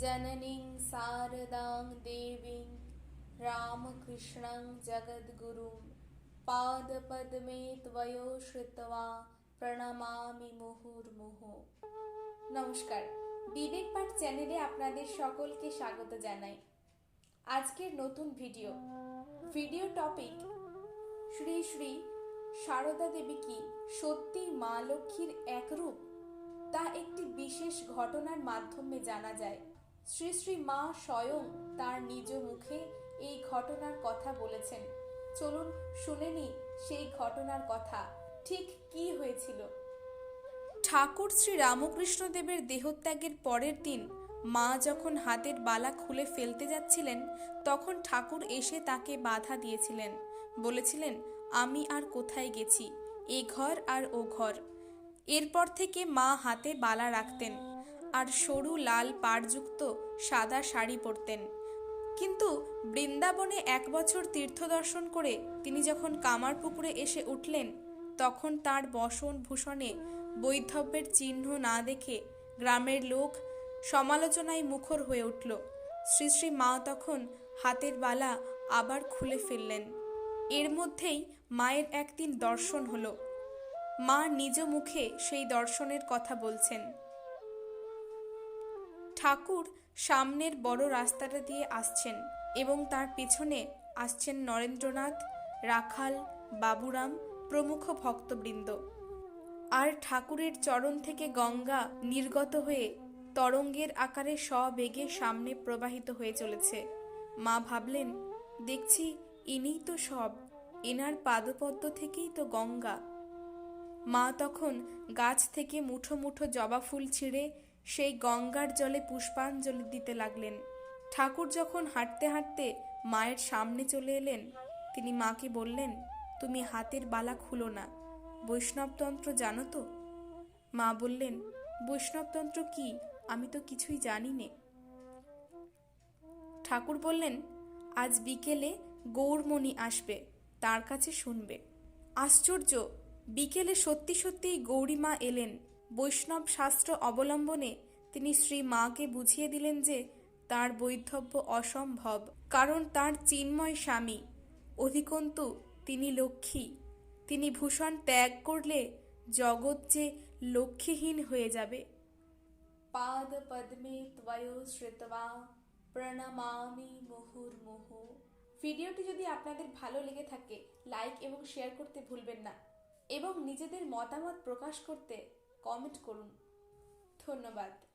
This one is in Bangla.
जननीं शारदां देवीं रामकृष्णं जगद्गुरुं पादपद्मे त्वयो श्रुत्वा প্রণামামি মুহুর্মুহ নমস্কার বিবেক পাঠ চ্যানেলে আপনাদের সকলকে স্বাগত জানাই আজকের নতুন video video topic Shri Shri Sarada Devi কি সত্যি মা লক্ষ্মীর এক রূপ তা একটি বিশেষ ঘটনার মাধ্যমে জানা যায় শ্রী শ্রী মা স্বয়ং তার নিজ মুখে এই ঘটনার কথা বলেছেন। চলুন শুনে নি সেই ঘটনার কথা। ঠিক কি হয়েছিল? ঠাকুর শ্রী রামকৃষ্ণ দেবের দেহত্যাগের পরের দিন মা যখন হাতের বালা খুলে ফেলতে যাচ্ছিলেন, তখন ঠাকুর এসে তাকে বাধা দিয়েছিলেন। বলেছিলেন, আমি আর কোথায় গেছি? এ ঘর আর ও ঘর। এরপর থেকে মা হাতে বালা রাখতেন। আর সরু লাল পাড়যুক্ত সাদা শাড়ি পরতেন। কিন্তু বৃন্দাবনে এক বছর তীর্থ দর্শন করে তিনি যখন কামারপুকুরে এসে উঠলেন, তখন তার বসন ভূষণে বৈধব্যের চিহ্ন না দেখে গ্রামের লোক সমালোচনায় মুখর হয়ে উঠল। শ্রী শ্রী মা তখন হাতের বালা আবার খুলে ফেললেন। এর মধ্যেই মায়ের একদিন দর্শন হলো। মা নিজ মুখে সেই দর্শনের কথা বলছেন। ঠাকুর সামনের বড় রাস্তাটা দিয়ে আসছেন এবং তার পেছনে আসছেন নরেন্দ্রনাথ, রাখাল, বাবুরাম প্রমুখ ভক্তবৃন্দ। আর ঠাকুরের চরণ থেকে গঙ্গা নির্গত হয়ে তরঙ্গের আকারে সবেগে সামনে প্রবাহিত হয়ে চলেছে। মা ভাবলেন, দেখছি ইনিই তো সব, এনার পাদপদ্ম থেকেই তো গঙ্গা। মা তখন গাছ থেকে মুঠো মুঠো জবা ফুল ছিঁড়ে সেই গঙ্গার জলে পুষ্পাঞ্জলি দিতে লাগলেন। ঠাকুর যখন হাঁটতে হাঁটতে মায়ের সামনে চলে এলেন, তিনি মাকে বললেন, তুমি হাতের বালা খুলো না। বৈষ্ণবতন্ত্র জানো তো? মা বললেন, বৈষ্ণবতন্ত্র কি? আমি তো কিছুই জানি নে। ঠাকুর বললেন, আজ বিকেলে গৌরমণি আসবে, তার কাছে শুনবে। আশ্চর্য! বিকেলে সত্যি সত্যিই গৌরীমা এলেন। বৈষ্ণব শাস্ত্র অবলম্বনে তিনি শ্রী মাকে বুঝিয়ে দিলেন যে তার বৈধব্য অসম্ভব, কারণ তার চিন্ময় স্বামী। অধিকন্তু, তিনি লক্ষ্মী। তিনি ভূষণ ত্যাগ করলে জগৎ যে লক্ষ্মীহীন হয়ে যাবে। পাদ পদ্মে ত্বয়ো শ্রুতবা, প্রণমামি মুহুর্মুহ। ভিডিওটি যদি আপনাদের ভালো লেগে থাকে, লাইক এবং শেয়ার করতে ভুলবেন না। এবং নিজেদের মতামত প্রকাশ করতে কমেন্ট করুন। ধন্যবাদ।